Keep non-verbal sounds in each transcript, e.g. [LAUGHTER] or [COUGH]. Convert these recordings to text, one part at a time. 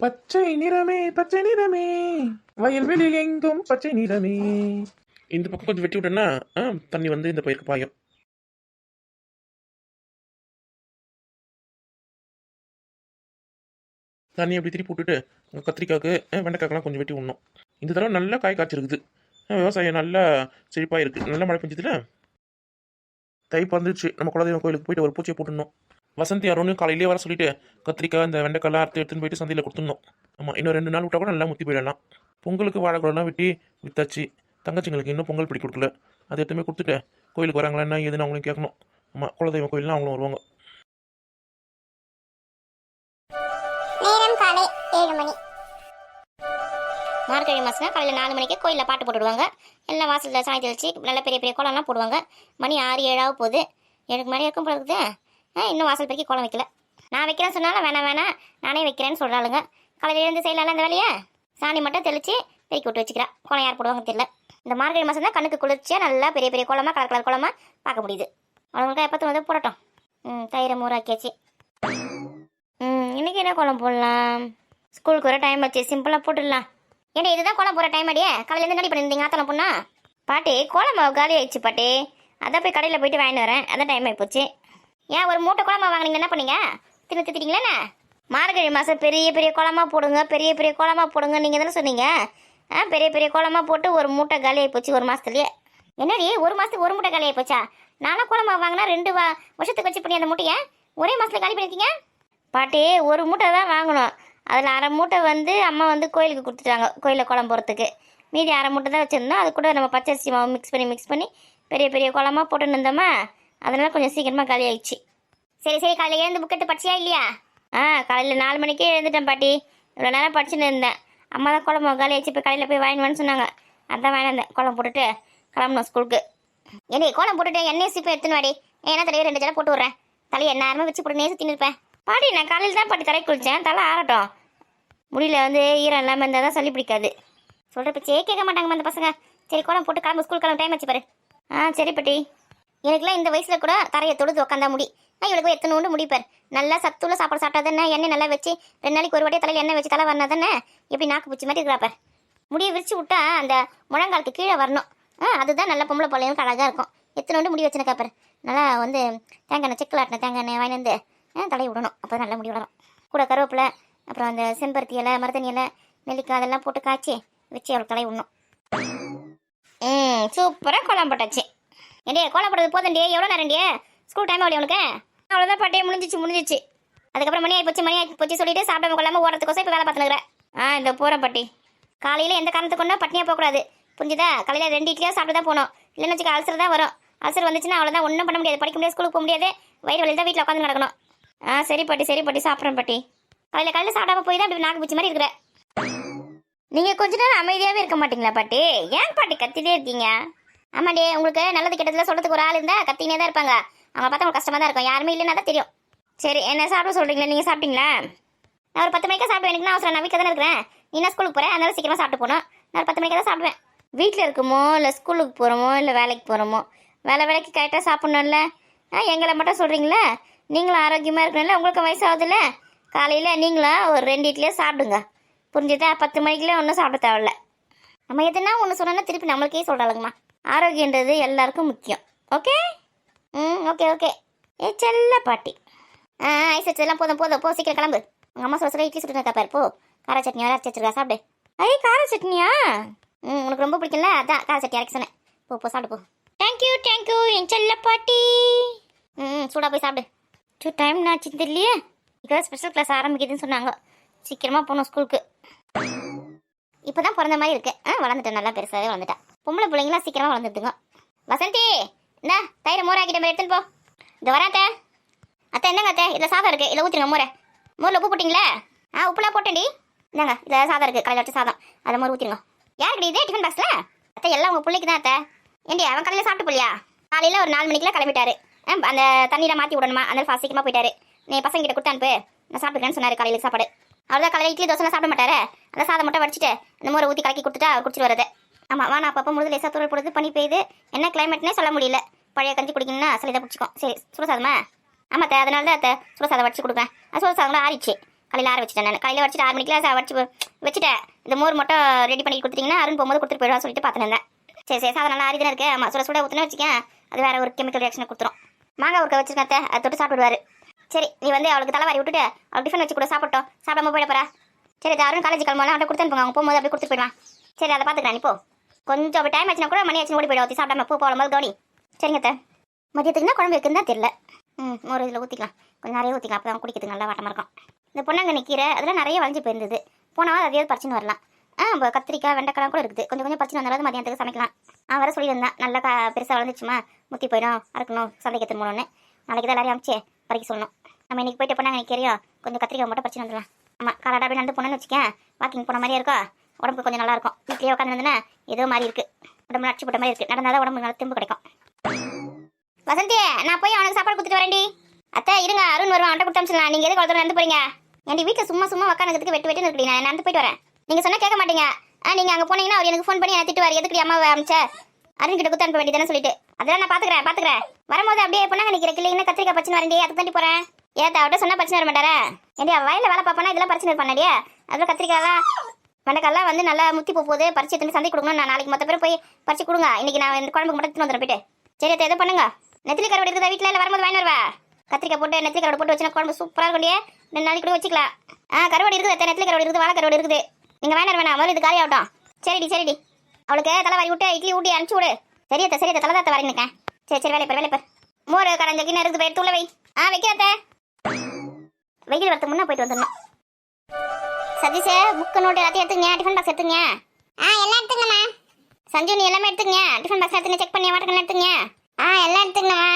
பச்சை நிறமே பச்சை நிறமே. வயல்வெளி எங்கும் பச்சை நிறமே. இந்த பக்கம் கொஞ்சம் வெட்டி விட்டேன்னா ஆ, தண்ணி வந்து இந்த பயிருக்கு பாயும். தண்ணி அப்படி திருப்பி விட்டுட்டு கத்திரிக்காய்க்கு ஆ, வெண்டைக்காய்க்கெல்லாம் கொஞ்சம் வெட்டி விடணும். இந்த தடவை நல்லா காய் காய்ச்சிருக்குது. ஆ, விவசாயம் நல்லா செழிப்பாக இருக்குது நல்லா மழை பெஞ்சதுல? தை பறந்துச்சு நம்ம குலதெய்வம் கோயிலுக்கு போயிட்டு ஒரு பூச்சியை போட்டுடணும். வசந்தி அருணும் காலையிலே வர சொல்லிட்டு கத்திரிக்காய் இந்த வெண்டைக்காய் அறுத்து எடுத்துன்னு போயிட்டு சந்தையில் கொடுத்துடணும். ஆமாம் இன்னும் ரெண்டு நாள் விட்டா கூட நல்லா முத்தி போயிடலாம். பொங்கலுக்கு வாழைக்குழலாம் வெட்டி வித்தாச்சு. தங்கச்சிங்களுக்கு இன்னும் பொங்கல் பிடி கொடுக்கல. அது எடுத்துமே கொடுத்துட்டு கோயிலுக்கு வராங்களா என்ன ஏதுன்னு அவங்களும் கேட்கணும். ஆமாம் குலதெய்வம் கோயில்லாம் அவங்களும் வருவாங்க. மார்கழி மாசம்னா காலையில் நாலு மணிக்கு கோயிலில் பாட்டு போட்டுடுவாங்க எல்லாம் வாசலில் சாணி தெளிச்சு நல்ல பெரிய பெரிய குளம்லாம் போடுவாங்க. மணி ஆறு ஏழாவது போகுது. எனக்கு மணி இருக்கும் போல இருக்குது. இன்னும் வாசல் பெருக்கி கோலம் வைக்கல. நான் வைக்கிறேன்னு சொன்னாலும் வேணாம் வேணாம். நானே வைக்கிறேன்னு சொல்கிறாளுங்க காலையில் இருந்து செய்யலாம் இந்த வேலையை? சாணி மட்டும் தெளித்து பெருக்கி விட்டு வச்சுக்கிறா. கோலம் யார் போடுவாங்க தெரியல. இந்த மார்கழி மாதம் தான் கண்ணுக்கு குளிர்ச்சியாக நல்லா பெரிய பெரிய கோலமாக கலர் கலர் கோலமாக பார்க்க முடியுது. அவங்களுக்கு எப்போ தோணுது போடட்டும். ம் தயிரை மூறாக்கியாச்சு ம் இன்னைக்கு என்ன கோலம் போடலாம்? ஸ்கூலுக்கு வர டைம் ஆச்சு. சிம்பிளாக போட்டுடலாம். ஏன்னா இதுதான் கோலம் போகிற டைம் அடியே காலையிலேருந்து நடி பண்ணியிருந்தீங்க ஆத்தலம் பொண்ணா? பாட்டி கோலம் காலி ஆயிடுச்சு பாட்டி. அதான் போய் கடையில் போயிட்டு வாங்கிட்டு வரேன். அதான் டைம் ஆகிப்போச்சு ஏன் ஒரு மூட்டை குழம்பா வாங்கினீங்க? என்ன பண்ணீங்க? தின்னு திட்டிங்களேண்ணே மார்கழி மாதம் பெரிய பெரிய கோலமாக போடுங்க பெரிய பெரிய கோலமாக போடுங்க. நீங்கள் தானே சொன்னீங்க? ஆ பெரிய பெரிய கோலமாக போட்டு ஒரு மூட்டை காலியாகி போச்சு ஒரு மாதத்துலேயே என்னடி ஒரு மாதத்துக்கு ஒரு மூட்டை காலியாகி போச்சா? நானும் கோலம் வாங்கினா ரெண்டு வா வருஷத்துக்கு வச்சு பண்ணி அந்த மூட்டையை? ஒரே மாதத்தில் காலி பண்ணியிருக்கீங்க பாட்டி ஒரு மூட்டை தான் வாங்கணும். அதில் அரை மூட்டை வந்து அம்மா வந்து கோயிலுக்கு கொடுத்துட்டாங்க கோயிலில் குழம்பு போகிறதுக்கு மீதி அரை மூட்டை தான் வச்சுருந்தோம். அது கூட நம்ம பச்சரிசி மாவு மிக்ஸ் பண்ணி மிக்ஸ் பண்ணி பெரிய பெரிய குழம்பா போட்டுன்னு இருந்தோமா? அதனால் கொஞ்சம் சீக்கிரமாக காலி ஆயிடுச்சு. சரி சரி காலையில் எழுந்து புக்கெட்டு படிச்சியா இல்லையா? ஆ காலையில் நாலு மணிக்கே எழுந்துட்டேன் பாட்டி. இவ்வளோ நேரம் படிச்சுன்னு இருந்தேன். அம்மா தான் குழம்பு காலி ஆயிடுச்சு போய் கடையில் போய் வாங்கினு சொன்னாங்க. அதான் வாங்கினேன் குழம்பு போட்டுட்டு கிளம்பணும் ஸ்கூலுக்கு. ஏடி கோலம் போட்டுட்டு எண்ணெய் சீப்பை எடுத்துன்னு வாடி. ஏன்னா தலையை ரெண்டு ஜலம் போட்டு விட்றேன்? தலையை நேரமாக வச்சு போட்டு நேசி தின்னுருப்பேன் பாட்டி நான் காலையில் தான் பாட்டி தலை குளித்தேன் தலை ஆறட்டும். முடியல வந்து ஈரம் இல்லாமல் இருந்தால் தான் சொல்லி பிடிக்காது. சொல்கிற பேச்சே கேட்க மாட்டாங்க அந்த பசங்க. சரி கோலம் போட்டு கிளம்பு ஸ்கூல் கிளம்பு டைம் வச்சு பாரு. ஆ சரி பாட்டி. எனக்குலாம் இந்த வயசில் கூட தரையை தொடுது உட்காந்தா முடி. நான் இவளுக்கு போய் எத்தனை உண்டு முடிப்பார் நல்லா சத்துள்ள சாப்பாடு சாப்பிட்டா தானே? எண்ணெய் நல்லா வச்சு ரெண்டு நாளைக்கு ஒரு வாட்டியே தலையில் எண்ணெய் வச்சு தலை வரனா தானே? எப்படி நாக்கு பூச்சி மாதிரி இருக்கிறாப்ப? முடியை விரிச்சு விட்டா அந்த முழங்காலுக்கு கீழே வரணும். ஆ அதுதான் நல்ல பொம்பளை பிள்ளைங்களுக்கு அழகாக இருக்கும். எத்தனை உண்டு முடி வச்சுருக்கா நல்லா வந்து தேங்காய் எண்ணெய் செக்கில் ஆட்டின தேங்காய் எண்ணெய் வாங்கி வந்து ஆ, தலையை விடணும். அப்போ நல்லா முடி வளரும். கூட கருவேப்பிலை அப்புறம் அந்த செம்பருத்தி இலை மருதனி இலை நெல்லிக்காய் அதெல்லாம் போட்டு காய்ச்சி வச்சு அவளுக்கு தலை விடணும். ம் சூப்பராக குழம்பு போட்டாச்சு. ஏண்டே கோலம் போட்டது போதண்டியே எவ்வளோ நேரண்டியே ஸ்கூல் டைம் ஆகலையே உனக்கு? அவ்வளோதான் பாட்டியே முடிஞ்சிச்சு முடிஞ்சிச்சு. அதுக்கப்புறம் மணி ஆகி போச்சு மணி ஆகி போச்சு சொல்லிட்டு சாப்பிடாம கொள்ளாமல் ஓடுறதுக்கோசம் இப்போ வேலை பார்த்துனுக்குறேன் ஆ இந்த போகிறேன் பாட்டி. காலையில் எந்த காரணத்துக்கு கொண்டா பட்னியாக போகக்கூடாது புரிஞ்சுதா? காலையில் ரெண்டு இட்லியாக சாப்பிட்டு தான் போகணும். இல்லைன்னு வச்சுக்க அல்சர் தான் வரும். அல்சர் வந்துச்சுன்னா அவ்வளோதான் ஒன்றும் பண்ண முடியாது. படிக்க முடியாது ஸ்கூலுக்கு போக முடியாது. வயிறு வழியில் தான் வீட்டில் உட்காந்து நடக்கணும். ஆ சரி பாட்டி சரி பாட்டி சாப்பிட்றேன் பாட்டி. காலையில் காலையில் சாப்பிடாம போய் தான் இப்படி நாக்கு பிடிச்ச மாதிரி இருக்கிற. நீங்கள் கொஞ்ச நேரம் அமைதியாகவே இருக்க மாட்டீங்களா பாட்டி? ஏன் பாட்டி கத்திட்டே இருக்கீங்க? ஆமாடி உங்களுக்கு நல்லது கெட்டதுல சொல்றதுக்கு ஒரு ஆள் இருந்தா கத்தினே தான் இருப்பாங்க. அவங்க பார்த்தா உங்களுக்கு கஷ்டமா தான் இருக்கும். யாருமே இல்லைன்னா தான் தெரியும். சரி என்ன சாப்பிட சொல்றீங்களா? நீங்க சாப்பிட்டீங்களா? நான் ஒரு பத்து மணிக்கு சாப்பிடுவேன் எனக்கு அவசரம். நான் வீட்டில் தானே இருக்கிறேன். நீ என்ன ஸ்கூலுக்கு போறேன் அதனால சீக்கிரமா சாப்பிட்டு போனோம் நான் ஒரு பத்து மணிக்கு தான் சாப்பிடுவேன். வீட்டில் இருக்குமோ? இல்லை ஸ்கூலுக்கு போகிறோமோ இல்லை வேலைக்கு போகிறோமோ வேலை வேலைக்கு கரெக்டாக சாப்பிட்ணும்ல. ஆ எங்களை மட்டும் சொல்கிறீங்களா நீங்களும் ஆரோக்கியமாக இருக்கணும்ல. உங்களுக்கு வயசாகுதுல்ல. காலையில் நீங்களும் ஒரு ரெண்டு இட்லியே சாப்பிடுங்க. புரிஞ்சுதா? பத்து மணிக்கெல்லாம் ஒன்றும் சாப்பிட தேவையில்ல. நம்ம எதுனா ஒன்று சொன்னோன்னா திருப்பி நம்மளுக்கே சொல்கிறாளுங்கம்மா ஆரோக்கியன்றது எல்லாருக்கும் முக்கியம். ஓகே ம் ஓகே ஓகே ஏ செல்ல பாட்டி. ஆ ஐஸ் வச்சதெல்லாம் போதும் போதும். போ சீக்கிரம் கிளம்பு. உங்கள் அம்மா சொல்ல சொல்ல இட்லி சுட்டு பாரு போ. கார சட்னி வேறு அரைச்சி வச்சிருக்கா சாப்பிடு. ஐ கார சட்னியா? ம் உனக்கு ரொம்ப பிடிக்கும்ல? அதான் கார சட்னி அரைக்க சொன்னேன். போ போ சாப்பிடு போ. தேங்க்யூ தேங்க்யூ என் செல்ல பாட்டி. ம் சூடாக போய் சாப்பிடு. டூ டைம் ஆச்சு தெரியலையே. இப்போ ஸ்பெஷல் கிளாஸ் ஆரம்பிக்குதுன்னு சொன்னாங்க. சீக்கிரமாக போகணும் ஸ்கூலுக்கு இப்போ தான் பிறந்த மாதிரி இருக்கு. ஆ வளர்ந்துட்டேன் நல்லா பெருசாகவே வளர்ந்துட்டேன் பொம்பளை பிள்ளைங்களாம் சீக்கிரமாக வளர்ந்துட்டுங்க வசந்தி என்ன தயிரை மோர் ஆக்கிட்ட மாதிரி எடுத்துன்னு போ. இந்த வராத்த அத்தை என்னங்க அத்தை? இதில் சாதம் இருக்குது இதில் ஊற்றுங்க மோரை. மோரில் உப்பு போட்டிங்களே? ஆ உப்புலாம் போட்டேன்டி. இந்தாங்க இதில் சாதம் இருக்குது கலையில் வச்சு சாதம். அதை மோர் ஊற்றிருங்க யாருக்கு இதே டிஃபன் பாக்ஸில் அத்தை எல்லாம் உங்கள் பிள்ளைக்கு தான் அத்தை. ஏண்டி அவன் கடையில் சாப்பிட்டு போலியா? காலையில் ஒரு நாலு மணிக்கெல்லாம் கிளம்பிட்டாரு. அந்த தண்ணியில் மாற்றி விடணுமா? அந்த ஃபாஸ்ட் சீக்கிரமாக போயிட்டாரு. நீ பசங்க கிட்ட கொடுத்து அனுப்பு. நான் சாப்பிட்டுக்கிறேன்னு சொன்னார் காலையில் சாப்பாடு. அவ்வளோதான் காலையில் இட்லி தோசைலாம் சாப்பிட மாட்டாரு? அந்த சாதம் மட்டும் வடிச்சிட்டு அந்த மோரை ஊற்றி கலக்கி கொடுத்துட்டா அவர் குடிச்சிட்டு வரது ஆமாம் வானா அப்பப்போ முழுது லேசாக தூரல் போடுது பனி பெய்யுது. என்ன கிளைமேட்னே சொல்ல முடியல. பழைய கஞ்சி குடிக்கணும்னா சில இதை பிடிச்சிக்கும் சரி சுட சாதமா? ஆமாம் தே அதனால தான் அத்தை சுட சாதம் வடிச்சு கொடுப்பேன். அது சுட சாதம் கூட ஆறிச்சு காலையில் ஆற வச்சுட்டேன் நான். காலையில் வச்சுட்டு ஆறு மணிக்கெலாம் வடிச்சு வச்சுட்டேன். இந்த மோர் மட்டும் ரெடி பண்ணி கொடுத்துட்டிங்கன்னா அருண் போகும்போது கொடுத்துட்டு போயிடுவா சொல்லிட்டு பார்த்துருந்தேன் சரி சரி சாதம் நல்லா ஆறி தானே இருக்கு. ஆமாம் சுட சுட ஊற்றுனா வச்சுக்கேன். அது வேறு ஒரு கெமிக்கல் ரியாக்ஷனை கொடுத்துரும். மாங்காய் ஊறுக்க வச்சிருக்கேன் அத்தை, அதை தொட்டு சாப்பிடுவாரு. சரி நீ வந்து அவளுக்கு தலைவாரி விட்டுட்டு அவளுக்கு டிஃபன் வச்சு கூட சாப்பிட்டோம். சாப்பிடாம போயிட போறா. சரி அது அருண் காலேஜ் கிளம்பலாம் அவன் கொடுத்து அனுப்புங்க அவங்க போகும்போது அப்படியே கொடுத்துட்டு போயிடுவான். சரி அதை பார்த்துக்கலாம். நீ போ. கொஞ்சம் டைம் ஆச்சுன்னா கூட மணி ஆச்சு ஓடி போயிடும். சாப்பிடாம பூ போகும்போது கவனி சரிங்க அத்தை. மதியத்துக்குன்னா குழம்பு இருக்குன்னு தான் தெரியல. ம் ஒரு இதில் ஊற்றிக்கலாம் கொஞ்சம் நிறைய ஊற்றிக்கலாம் அப்போ தான் குடிக்கிறதுக்கு நல்லா வாட்டமாக இருக்கும். இந்த பொன்னாங்கண்ணி கீரை அதெல்லாம் நிறைய வளைஞ்சு போயிருந்தது. போனால் அதையாவது பறிச்சுன்னு வரலாம். ஆ கத்திரிக்காய் வெண்டைக்காய் கூட இருக்குது. கொஞ்சம் கொஞ்சம் பறிச்சுன்னு வந்தாலும் மதியானத்துக்கு சமைக்கலாம். அவன் வர சொல்லியிருந்தான். நல்லா கா பெருசாக வளர்ந்துச்சுமா? முத்தி போயிடும். அறுக்கணும். சந்தைக்கு மூலம்னு நாளைக்கு தான் எல்லாரையும் அமிச்சு பறிக்க சொல்லணும். நம்ம இன்றைக்கி போயிட்டு பொன்னாங்கண்ணி கீரையோ கொஞ்சம் கத்திரிக்காய் மட்டும் பறிச்சுன்னு வந்துடலாம். ஆமாம் காலாடா அப்படி நடந்து போனேன்னு வச்சுக்கேன். வாக்கிங் போன மாதிரியே இருக்கா? உடம்புக்கு கொஞ்சம் நல்லா இருக்கும் வீட்லேயே உட்காந்துருந்தேன்னா ஏதோ மாதிரி இருக்கு. உடம்பு அடிச்சு போட்ட மாதிரி இருக்கு. நடந்தாதான் உடம்பு நல்லா திரும்ப கிடைக்கும். வசந்தி நான் போய் அவனுக்கு சாப்பாடு கொடுத்துட்டு வரேன்டி. அத்தை இருங்க அருண் வருவான். அவன்கிட்ட கொடுத்து அமிச்சிடலாம் நீங்க எதுக்கு அவ்வளோ நடந்து போறீங்க? என் வீட்டில் சும்மா சும்மா உட்காந்துக்கிறதுக்கு வெட்டு வெட்டு இருக்குடி. நான் நடந்து போயிட்டு வரேன். நீங்க சொன்னா கேட்க மாட்டீங்க. ஆ நீங்க அங்க போனீங்கன்னா அவர் எனக்கு ஃபோன் பண்ணி என்ன திட்டுவார். எதுக்கு அம்மாவை அமிச்ச? அருண் கிட்ட கொடுத்து அனுப்ப வேண்டியதானே சொல்லிட்டு. அதெல்லாம் நான் பாத்துக்கிறேன் பாத்துக்கிறேன். வரும்போது அப்படியே பொண்ணாங்க நிக்கிற கிளிங்கன்னா கத்திரிக்காய் பிரச்சனை வரண்டி அதை தாண்டி போறேன். ஏத்த அவட்ட சொன்னா பிரச்சனை வர மாட்டாரா? ஏன்டி வயல வேலை பார்ப்பனா? இதெல்லாம் பிரச்சனை பண்ணடியா அதில் கத்திரிக்காய்லாம் வெண்டைக்காய்லாம் வந்து நல்லா முத்தி போக போகுது பறிச்சு எடுத்து சந்தை கொடுக்கணும் நான் நாளைக்கு மொத்த பேர் போய் பறிச்சு கொடுங்க. இன்னைக்கு நான் இந்த குழம்புக்கு மட்டும் எடுத்துன்னு வந்துடுறேன் போயிட்டு. சரி அத்தை எதை பண்ணுங்க. நெத்திலி கருவாடு இருக்குதா வீட்டில் இல்லை வரும்போது வாங்கி வருவா? கத்திரிக்காய் போட்டு நெத்திலி கருவாடு போட்டு வச்சுனா குழம்பு சூப்பராக இருக்குண்டியே ரெண்டு நாளைக்கு கூட வச்சுக்கலாம். ஆ கருவாடு இருக்குது அத்தை. நெத்திலி கருவாடு இருக்குது வாழை கருவாடு இருக்குது நீங்கள் வாங்கி வேணாம் முதல்ல இது காலி ஆகட்டும். சரிடி சரிடி. அவளுக்கு தலை வாரி விட்டு இட்லி ஊட்டி அனுப்பிச்சு விடு. சரி அத்தை சரி அத்தை. தலை தாத்த வரேன் சரி சரி வேலை பேர் வேலை பேர் மோர் கரைஞ்ச கிண்ண இருக்குது போய் தூள வை. ஆ வைக்கிறத வெயில் வரத்துக்கு முன்னே போயிட்டு வந்துடணும். சதீஷே புக்கு நோட்டு எல்லாத்தையும் எடுத்துங்க டிஃபன் பாக்ஸ் எடுத்துங்க ஆ எல்லாம் எடுத்துங்கம்மா சஞ்சு நீ எல்லாமே எடுத்துங்க டிஃபன் பாக்ஸ் எடுத்துங்க செக் பண்ணி வாட்டர் எடுத்துங்க ஆ எல்லாம் எடுத்துங்கம்மா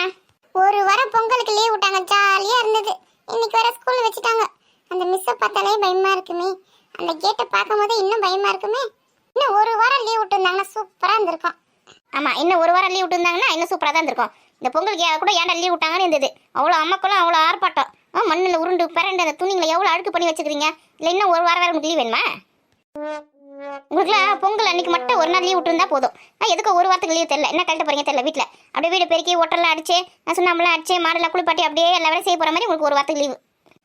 ஒரு வாரம் பொங்கலுக்கு லீவ் விட்டாங்க ஜாலியா இருந்தது. இன்னைக்கு வேற ஸ்கூல் வச்சுட்டாங்க. அந்த மிஸ்ஸை பார்த்தாலே பயமா இருக்குமே. அந்த கேட்டை பார்க்கும்போது இன்னும் பயமா இருக்குமே. இன்னும் ஒரு வாரம் லீவ் விட்டுருந்தாங்கன்னா சூப்பரா இருந்திருக்கும். ஆமா இன்னும் ஒரு வாரம் லீவ் விட்டுருந்தாங்கன்னா இன்னும் சூப்பராக தான் இருந்திருக்கும். இந்த பொங்கலுக்கு கூட ஏன்டா லீவ் விட்டாங்கன்னு இருந்தது. அவ்வளோ அம்மாக்களும் அவ்வளோ ஆர்ப்பாட்டம். ஆ மண்ணில் உருண்டு பிறண்டு அந்த துணிங்களை எவ்வளோ அழுக்கு பண்ணி வச்சுக்கிறீங்க? இல்லை இன்னும் ஒரு வாரம் வேற லீவ் வேணுமா? உங்களுக்குலாம் பொங்கல் அன்னைக்கு மட்டும் ஒரு நாள் லீவ் விட்டுருந்தா போதும். ஆ எதுக்கு ஒரு வாரத்துக்கு லீவ் தெரியல? என்ன கழட்ட போறீங்க தெரியல வீட்டில் அப்படியே வீடு பெருக்கி ஒட்டெல்லாம் அடிச்சு நான் சுண்ணாம்பெல்லாம் அடிச்சு மாடெல்லாம் குளிப்பாட்டி அப்படியே எல்லா வேலையும் செய்ய போகிற மாதிரி உங்களுக்கு ஒரு வாரத்துக்கு லீவு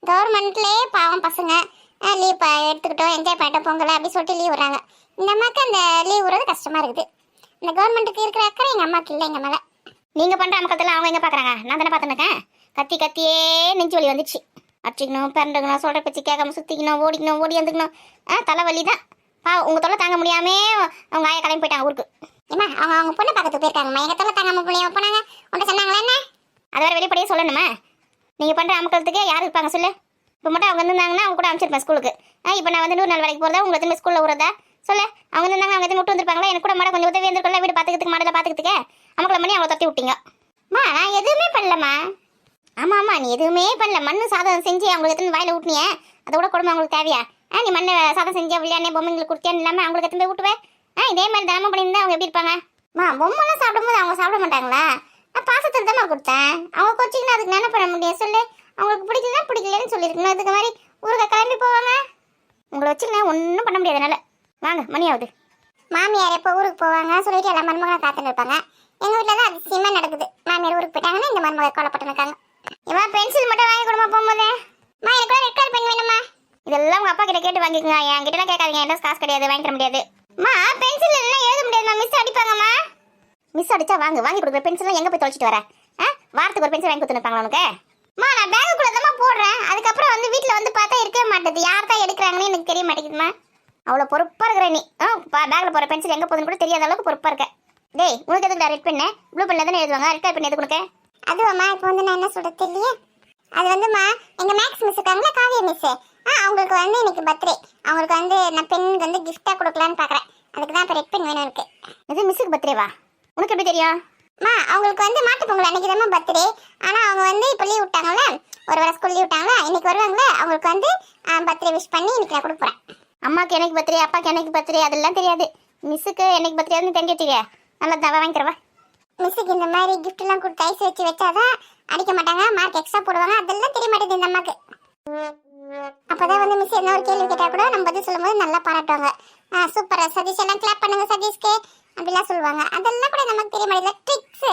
கவர்மெண்ட்லேயே பாவம் பசங்க. லீவ் எடுத்துக்கிட்டோம் என்ஜாய் பண்ணிட்டோம் பொங்கல் அப்படி சொல்லிட்டு லீவ் விடுறாங்க. இந்த அம்மாக்கு அந்த லீவ் விடுறது கஷ்டமா இருக்குது. இந்த கவர்மெண்ட்டுக்கு இருக்கிற அக்கறை எங்கள் அம்மாவுக்கு இல்லை எங்கள் மேலே நீங்க பண்ற அமக்கத்தெல்லாம் அவங்க எங்க பாக்குறாங்க? நான் தானே பார்த்துருக்கேன் கத்தி கத்தியே நெஞ்சு வலி வந்துச்சு. அடிச்சிக்கணும் பிறண்டுக்கணும் சொல்ற பேச்சு கேட்காம சுத்திக்கணும் ஓடிக்கணும் ஓடி வந்துக்கணும். ஆ தலைவலி தான் பா உங்க தொல்லை தாங்க முடியாமே அவங்க ஆயா கிளம்பி போயிட்டாங்க ஊருக்கு. ஏம்மா அவங்க அவங்க பொண்ணு பார்க்கறதுக்கு போயிருக்காங்கம்மா எங்கள் தொல்லை தாங்காம பிள்ளைங்க போனாங்க. உன்ட்ட சொன்னாங்களா என்ன? அது வேற வெளிப்படையே சொல்லணுமா? நீங்க பண்ற அமக்கலத்துக்கு யார் இருப்பாங்க சொல்லு. இப்போ மட்டும் அவங்க இருந்தாங்கன்னா அவங்க கூட அனுப்பிச்சிருப்பேன் ஸ்கூலுக்கு. ஆ இப்போ நான் வந்து நூறு நாள் வேலைக்கு போறதா? உங்களை திரும்ப ஸ்கூல்ல விடுறதா சொல்லு. அவங்க இருந்தாங்க அவங்க விட்டு வந்திருப்பாங்களா? எனக்கு கூட மாட கொஞ்சம் உதவி இருந்திருக்கல வீடு பார்த்துக்கிறதுக்கு மாடல பார்த்துக்கிறதுக்கு. அமக்கலம் பண்ணி அவங்கள தட்டி விட்டீங்க. அம்மா நான் எதுவுமே பண்ணலம்மா. ஆமாம் ஆமாம் நீ எதுவுமே பண்ணல. மண்ணு சாதம் செஞ்சு அவங்களுக்கு எத்தனை வாயில் ஊட்டினிய? அதை கூட குடும்பம் அவங்களுக்கு தேவையா? ஆ நீ மண்ணை சாதம் செஞ்சு விளையாடனே பொம்மைங்களுக்கு கொடுத்தியான்னு இல்லாமல் அவங்களுக்கு எத்தனை போய் ஊட்டுவேன் ஆ இதே மாதிரி தினமும் பண்ணியிருந்தா அவங்க எப்படி இருப்பாங்க? மா பொம்மைலாம் சாப்பிடும்போது அவங்க சாப்பிட மாட்டாங்களா? நான் பாசத்தில் தான் கொடுத்தேன். அவங்க கொச்சிங்கன்னா அதுக்கு என்ன பண்ண முடியும்? சொல்லு. அவங்களுக்கு பிடிக்கலன்னா பிடிக்கலன்னு சொல்லியிருக்கணும். அதுக்கு மாதிரி ஊருக்கு கிளம்பி போவாங்க? உங்களை வச்சு ஒன்றும் பண்ண முடியாது என்னால். வாங்க மணி ஆகுது. மாமியார் எப்போ ஊருக்கு போவாங்க? சொல்லிட்டு எல்லா மருமகளும் காத்துட்டு இருப்பாங்க. எங்கள் வீட்டில் தான் அதிசயமாக நடக்குது. மாமியார் ஊருக்கு போயிட்டாங்கன்னா இந்த மருமகள் கொல்லப்பட்டு இருக்காங்க. இவன் பென்சில் மட்டும் வாங்கி கொடுமா போகும்போது. மா எனக்கு ரெட் கலர் பென் வேணுமா இதெல்லாம் உங்க அப்பா கிட்ட கேட்டு வாங்கிக்கோங்க. என் கிட்ட கேட்காதீங்க. என்கிட்ட காசு கிடையாது வாங்கி தர முடியாது. மா பென்சில் எல்லாம் எழுத முடியாதுமா மிஸ் அடிப்பாங்கம்மா. மிஸ் அடிச்சா வாங்க. வாங்கி கொடுக்குற பென்சில்லாம் எங்க போய் தொலைச்சிட்டு வர? ஆ? வாரத்துக்கு ஒரு பென்சில் வாங்கி கொடுத்துருப்பாங்களா உனக்கு? மா நான் பேங்குக்குள்ளே தான் போடுறேன். அதுக்கப்புறம் வந்து வீட்டில் வந்து பார்த்தா இருக்கவே மாட்டேது. யார் தான் எடுக்கிறாங்கன்னு எனக்கு தெரிய மாட்டேங்குதுமா அவ்வளோ பொறுப்பாக இருக்கிற நீ. ஆ பேக்ல போற பென்சில் எங்க போகுதுன்னு கூட தெரியாத அளவுக்கு பொறுப்பாக இருக்க. டேய் உனக்கு எதுக்கு ரெட் பெண்ணு ப்ளூ பெண்ணில் தானே எழுதுவாங்க? ரெட் கலர் பெண் எதுக்கு உனக்கு? அதுவாம்மா இப்போ வந்து நான் என்ன சொல்றது தெரியலையே? அது வந்துமா எங்க மேக்ஸ் மிஸ் இருக்காங்களா காவிய மிஸ் ஆ அவங்களுக்கு வந்து இன்னைக்கு பர்த்டே அவங்களுக்கு வந்து நான் பெண்ணுக்கு வந்து கிஃப்டா கொடுக்கலான்னு பார்க்குறேன் அதுக்கு தான் இப்போ ரெட் பென் வேணும் இருக்கு இது மிஸ்ஸுக்கு பர்த்டேவா உனக்கு எப்படி தெரியும்? மா அவங்களுக்கு வந்து மாட்டு பொங்கல் அன்னைக்கு தான் பர்த்டே ஆனால் அவங்க வந்து இப்போ லீவ் விட்டாங்கல்ல? ஒரு வாரம் ஸ்கூல் லீவ் விட்டாங்களா? இன்னைக்கு வருவாங்களே? அவங்களுக்கு வந்து பர்த்டே விஷ் பண்ணி இன்னைக்கு நான் கொடுக்குறேன் அம்மாக்கு எனக்கு பர்த்டே அப்பாக்கு எனக்கு பர்த்டே அதெல்லாம் தெரியாது. மிஸ்ஸுக்கு எனக்கு பர்த்டேன்னு தெரிஞ்சு வச்சுக்க நல்லா தவா வாங்கி தரவா மிஸ்ஸுக்கு இந்த மாதிரி கிஃப்ட் எல்லாம் கொடுத்து ஐஸ் வச்சு வச்சாதான் அடிக்க மாட்டாங்க மார்க் எக்ஸ்ட்ரா போடுவாங்க அதெல்லாம் தெரிய மாட்டேங்குது இந்த அம்மாக்கு. அப்பதான் வந்து மிஸ் என்ன ஒரு கேள்வி கேட்டா கூட நம்ம பதில் சொல்லும்போது நல்லா பாராட்டுவாங்க. சூப்பர் சதீஷ் எல்லாம் கிளாப் பண்ணுங்க சதீஷ்க்கு. அப்படிலாம் சொல்லுவாங்க. அதெல்லாம் கூட நமக்கு தெரிய மாட்டேங்குது. ட்ரிக்ஸ்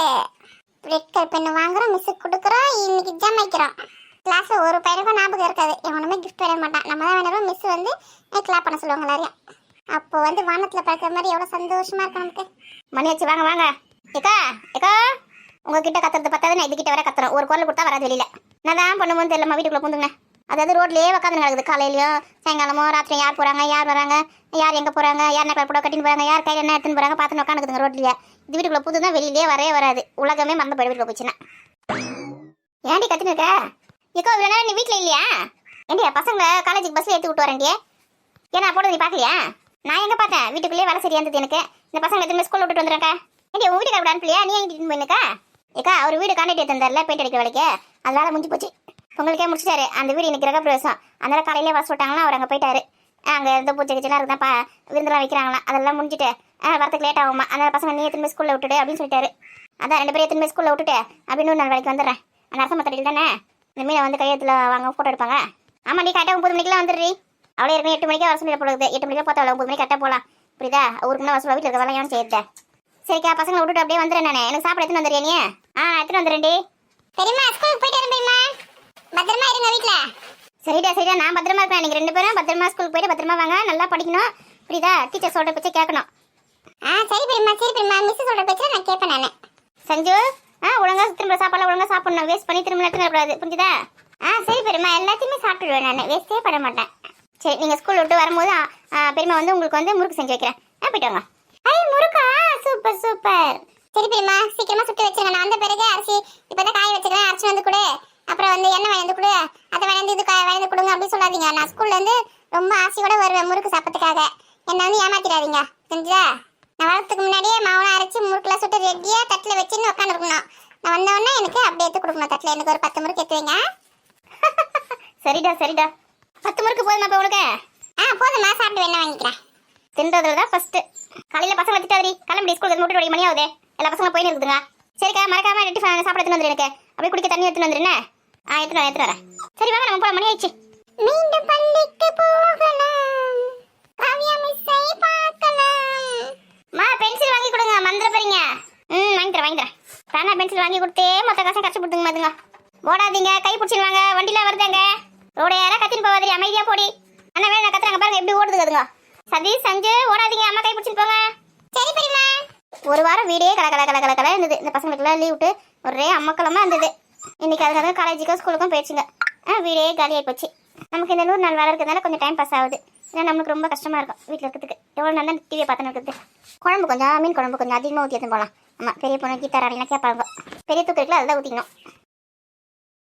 ரெட் கலர் பெண்ணு வாங்குறோம் மிஸ்ஸுக்கு கொடுக்குறோம் இன்னைக்கு ஜம் வைக்கிறோம். கிளாஸ்ல ஒரு பையனுக்கும் ஞாபகம் இருக்காது. எவனுமே கிஃப்ட் பண்ண மாட்டான். நம்ம தான் வேணும் மிஸ் வந்து கிளாப் பண்ண சொல்லுவாங்க எல்லாரையும். அப்போ வந்து வானத்துல பார்க்குற மாதிரி எவ்வளவு சந்தோஷமா இருக்கும் நமக்கு. மணி வச்சு வாங்க வாங்க. ஏக்கா ஏக்கா உங்ககிட்ட கத்துறது பத்தாது நான் இதுகிட்ட வர கத்துறேன் ஒரு குரல் கொடுத்தா வராது வெளியில. நான் தான் பண்ணும்போது தெரியலமா வீட்டுக்குள்ள பூந்துங்க அதாவது ரோட்லயே உட்காந்து நடக்குது காலையிலயும் சாயங்காலமோ ராத்திரி யார் போறாங்க யார் வராங்க யார் எங்க போறாங்க யார் நக்கல் போட கட்டின்னு போறாங்க யார் கையில என்ன எடுத்துன்னு போறாங்க பார்த்து உட்காந்துக்குதுங்க ரோட்லயே. இது வீட்டுக்குள்ள புது தான் வெளியிலேயே வரவே வராது. உலகமே மறந்து போய் வீட்டுக்குள்ள போச்சுன்னா. ஏன்டி கத்தின்னு இருக்க? ஏக்கா இவ்வளோ நேரம் நீ வீட்டில் இல்லையா? ஏண்டியா பசங்களை காலேஜுக்கு பஸ்ஸில் ஏற்றி விட்டு வரேன்டியே ஏன்னா போட நீ பார்க்கலையா? நான் எங்க பார்த்தேன்? வீட்டுக்குள்ளேயே வேலை சரியா இருந்தது எனக்கு. இந்த பசங்க எத்தனை ஸ்கூல் விட்டுட்டு வந்துடுறேன்க்கா. ஏடி உன் வீட்டுக்கு அனுப்பலையா? நீ எங்கிட்டு போயிருக்கா ஏக்கா அவர் வீடு காண்டாக்ட் தந்தார்ல பெயிண்ட் அடிக்கிற வேலைக்கு. அதனால முடிஞ்சு போச்சு. பொங்கலுக்கே முடிச்சிட்டாரு. அந்த வீடு இன்னைக்கு கிரக பிரவேசம். அதனால காலையிலே வர சொல்லிட்டாங்களா அவர் அங்கே போயிட்டாரு. அங்கே இருந்த பூஜை கிச்சலாம் இருக்குதாப்பா விருந்தெல்லாம் வைக்கிறாங்களாம். அதெல்லாம் முடிஞ்சுட்டு வரத்துக்கு லேட் ஆகுமா? அதனால பசங்க நீ எத்தனை ஸ்கூலில் விட்டுட்டு அப்படின்னு சொல்லிட்டாரு. அதான் ரெண்டு பேரும் எத்தனை ஸ்கூலில் விட்டுட்டு அப்படின்னு நான் வேலைக்கு வந்துடுறேன். அந்த அரச மத்தடியில் தானே? இந்த மீனை வந்து கையத்தில் வாங்க ஃபோட்டோ எடுப்பாங்க. ஆமா நீ கரெக்டாக ஒம்பது மணிக்கெல்லாம் வந்துடுறீ. அவ்வளோ இருக்கும் எட்டு மணிக்கே வர போடுது எட்டு மணிக்கே பார்த்தா ஒம்பது மணிக்கு கரெக்டாக போகலாம் புரியுதா? ஊருக்குன்னா முன்னே வசூல் வீட்டில் இருக்க வேலையான செய்யுது சரிக்கா பசங்களை விட்டுட்டு அப்படியே வந்துடுறேன் நான். எனக்கு சாப்பிட எடுத்துன்னு வந்துடுறியா நீ? ஆ எடுத்துன்னு வந்துடுறேன்டி. பெரியம்மா ஸ்கூலுக்கு போயிட்டு வரேன் பெரியம்மா. பத்திரமா இருங்க வீட்ல. சரிடா சரிடா. நான் பத்திரமா இருப்பேன் நீங்கள் ரெண்டு பேரும் பத்திரமா ஸ்கூலுக்கு போயிட்டு பத்திரமா வாங்க. நல்லா படிக்கணும். புரியுதா? டீச்சர் சொல்கிற பச்சை கேட்கணும். ஆ சரி பெரியம்மா சரி பெரியம்மா. மிஸ் சொல்ற பேச்ச நான் கேட்பேன் நானு. சஞ்சு ஆ ஒழுங்கா திரும்ப சாப்பாடுலாம் ஒழுங்கா சாப்பிடணும். வேஸ்ட் பண்ணி திரும்ப எடுத்துன்னு வரக்கூடாது புரிஞ்சுதா? ஆ சரி பெரியம்மா. எல்லாத்தையுமே சாப்பிட்டுடுவேன் நான். வேஸ்டே பண்ண மாட்டேன். சரி நீங்கள் ஸ்கூல் விட்டு வரும்போது பெரியம்மா வந்து உங்களுக்கு வந்து முறுக்கு செஞ்சு வைக்கிறேன். ஆ போயிட்டு வாங்க. ஐ முருகா சூப்பர் சூப்பர். சரி பெரியம்மா சீக்கிரமா சுட்டு வச்சிருங்க. நான் வந்த பிறகு அரிசி இப்பதான் காய வச்சிருக்கேன் அரிசி வந்து கொடு. அப்புறம் வந்து எண்ணெய் வாங்கி கொடு. அதை வாங்கி இது காய வாங்கி கொடுங்க அப்படின்னு சொல்லாதீங்க. நான் ஸ்கூல்ல இருந்து ரொம்ப ஆசையோட வருவேன் முறுக்கு சாப்பிட்றதுக்காக. என்ன வந்து ஏமாத்திடாதீங்க. தெரிஞ்சா நான் வரத்துக்கு முன்னாடியே மாவுலாம் அரைச்சி முறுக்கெல்லாம் சுட்டு ரெடியாக தட்டில் வச்சுன்னு உட்காந்துருக்கணும் நான் வந்த உடனே எனக்கு அப்படியே எடுத்து கொடுக்கணும் தட்டில். எனக்கு ஒரு பத்து முறுக்கு எடுத்து வைங்க. [LAUGHS] சரிடா சரிடா. பத்து முறுக்கு போதுமா இப்போ உனக்கு ஆ போதும்மா. சாப்பிட்டு வேணா வாங்கிக்கிறேன். தின்றதுல தான் ஃபர்ஸ்ட் காலையில் பசங்க திட்டாதிரி கிளம்பி ஸ்கூலுக்கு மூட்டு ஒரு மணி ஆகுது எல்லா பசங்களும் போயின்னு இருக்குதுங்க சரிக்கா மறக்காம டிஃபன் சாப்பிட எடுத்துன்னு வந்துரு எனக்கு. அப்படியே குடிக்க தண்ணி எடுத்துன்னு வந்துரு ஆ எடுத்துன்னு வரேன் எடுத்துன்னு வரேன். சரி வாங்க நம்ம போல மணி ஆயிடுச்சு. மீண்டும் பள்ளிக்கு போகலாம். காவியா மிஸ்ஸை பார்க்கலாம். மா பென்சில் வாங்கி கொடுங்க. மந்திர போறீங்க ம் வாங்கி தரேன் வாங்கி தரேன். பென்சில் வாங்கி கொடுத்தே மொத்த காசையும் கஷ்டம் கொடுத்துங்க மாதிரிங்க ஓடாதீங்க கை பிடிச்சிருவாங்க வண்டியில வருதுங்க ரோட யாரா கத்தின்னு போவாதீங்க அமைதியா போடி. அண்ணா வேணும் கத்துறாங்க பாருங்க. எப்படி ஓடுது அதுங்க? சதீஷ் சஞ்சு ஓடாதீங்க. அம்மா கை பிடிச்சிட்டு போங்க. சரி பெரியம்மா. ஒரு வாரம் வீடே கல கல கல கல கல இருந்தது. இந்த பசங்களுக்குலாம் லீவ் விட்டு ஒரே அம்மக்களமா இருந்தது. இன்னைக்கு அதுக்காக காலேஜுக்கும் ஸ்கூலுக்கும் போயிடுச்சுங்க. ஆ வீடே காலியாகி போச்சு. நமக்கு இந்த நூறு நாள் வேலை இருக்கிறதுனால கொஞ்சம் டைம் பாஸ் ஆகுது. ஏன்னா நம்மளுக்கு ரொம்ப கஷ்டமா இருக்கும் வீட்டில் இருக்கிறதுக்கு. எவ்வளோ நல்லா டிவியை பார்த்துன்னு இருக்குது குழம்பு கொஞ்சம் மீன் குழம்பு கொஞ்சம் அதிகமாக ஊற்றி எடுத்து போகலாம் ஆமாம் பெரிய பொண்ணு கீத்தார் கேட்பாங்க. பெரிய தூக்கு இருக்குல்ல அதில் ஊற்றிக்கணும்